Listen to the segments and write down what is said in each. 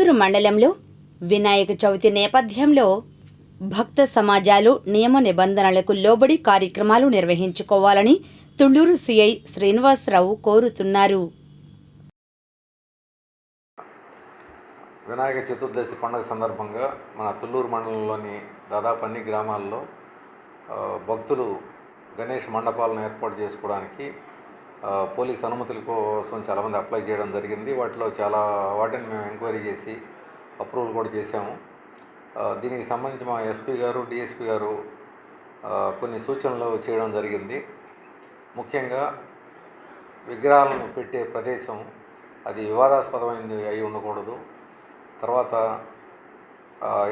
నెల్లూరు మండలంలో వినాయక చవితి నేపథ్యంలో భక్త సమాజాలు నియమ నిబంధనలకు లోబడి కార్యక్రమాలు నిర్వహించుకోవాలని తుళ్ళూరు సిఐ శ్రీనివాసరావు కోరుతున్నారు. వినాయక చతుర్దశి పండుగ సందర్భంగా మన తుళ్ళూరు మండలంలోని దాదాపు అన్ని గ్రామాల్లో భక్తులు గణేష్ మండపాలను ఏర్పాటు చేసుకోవడానికి పోలీస్ అనుమతుల కోసం చాలామంది అప్లై చేయడం జరిగింది. వాటిలో చాలా వాటిని మేము ఎంక్వైరీ చేసి అప్రూవల్ కూడా చేశాము. దీనికి సంబంధించి మా ఎస్పీ గారు డిఎస్పీ గారు కొన్ని సూచనలు చేయడం జరిగింది. ముఖ్యంగా విగ్రహాలను పెట్టే ప్రదేశం అది వివాదాస్పదమైంది అయి ఉండకూడదు. తర్వాత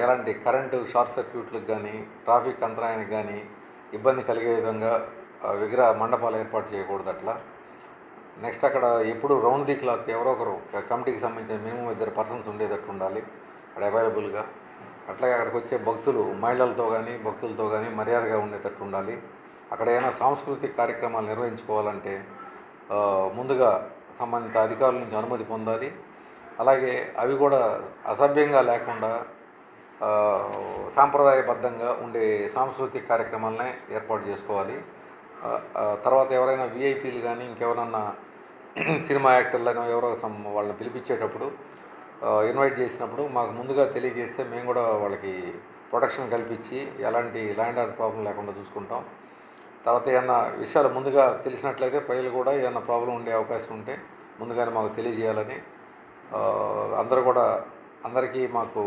ఎలాంటి కరెంటు షార్ట్ సర్క్యూట్లకు కానీ ట్రాఫిక్ అంతరాయానికి కానీ ఇబ్బంది కలిగే విధంగా విగ్రహ మండపాలు ఏర్పాటు చేయకూడదు అట్లా నెక్స్ట్ అక్కడ ఎప్పుడు రౌండ్ ది క్లాక్ ఎవరో ఒకరు కమిటీకి సంబంధించిన మినిమం ఇద్దరు పర్సన్స్ ఉండేటట్టు ఉండాలి. అక్కడ అవైలబుల్గా. అట్లాగే అక్కడికి వచ్చే భక్తులు మహిళలతో కానీ భక్తులతో కానీ మర్యాదగా ఉండేటట్టు ఉండాలి. అక్కడ ఏమైనా సాంస్కృతిక కార్యక్రమాలు నిర్వహించుకోవాలంటే ముందుగా సంబంధిత అధికారుల నుంచి అనుమతి పొందాలి. అలాగే అవి కూడా అసభ్యంగా లేకుండా సాంప్రదాయబద్ధంగా ఉండే సాంస్కృతిక కార్యక్రమాలనే ఏర్పాటు చేసుకోవాలి. తర్వాత ఎవరైనా విఐపీలు కానీ ఇంకెవరన్నా సినిమా యాక్టర్లను ఎవరో సమ్ వాళ్ళని పిలిపించేటప్పుడు ఇన్వైట్ చేసినప్పుడు మాకు ముందుగా తెలియజేస్తే మేము కూడా వాళ్ళకి ప్రొటెక్షన్ కల్పించి ఎలాంటి ల్యాండ్ ఆర్డర్ ప్రాబ్లం లేకుండా చూసుకుంటాం. తర్వాత ఏమన్నా విషయాలు ముందుగా తెలిసినట్లయితే ప్రజలు కూడా ఏమన్నా ప్రాబ్లం ఉండే అవకాశం ఉంటే ముందుగానే మాకు తెలియజేయాలని అందరూ కూడా అందరికీ మాకు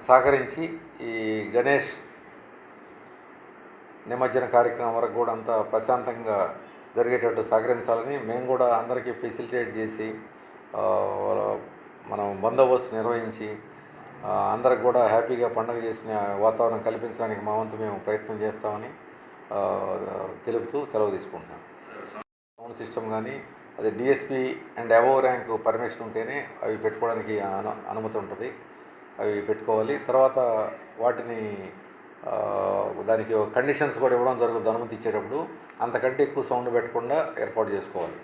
సహకరించి ఈ గణేష్ నిమజ్జన కార్యక్రమం వరకు కూడా అంతా ప్రశాంతంగా జరిగేటట్టు సహకరించాలని మేము కూడా అందరికీ ఫెసిలిటేట్ చేసి మనం బందోబస్తు నిర్వహించి అందరికి కూడా హ్యాపీగా పండుగ చేసుకునే వాతావరణం కల్పించడానికి మా వంతు మేము ప్రయత్నం చేస్తామని తెలుపుతూ సెలవు తీసుకుంటున్నాం. సౌండ్ సిస్టమ్ కానీ అది DSP and above rank permission ఉంటేనే అవి పెట్టుకోవడానికి అను అనుమతి ఉంటుంది. అవి పెట్టుకోవాలి. తర్వాత వాటిని దానికి కండిషన్స్ కూడా ఇవ్వడం జరుగుతుంది. అనుమతి ఇచ్చేటప్పుడు అంతకంటే ఎక్కువ సౌండ్ పెట్టకుండా ఏర్పాటు చేసుకోవాలి.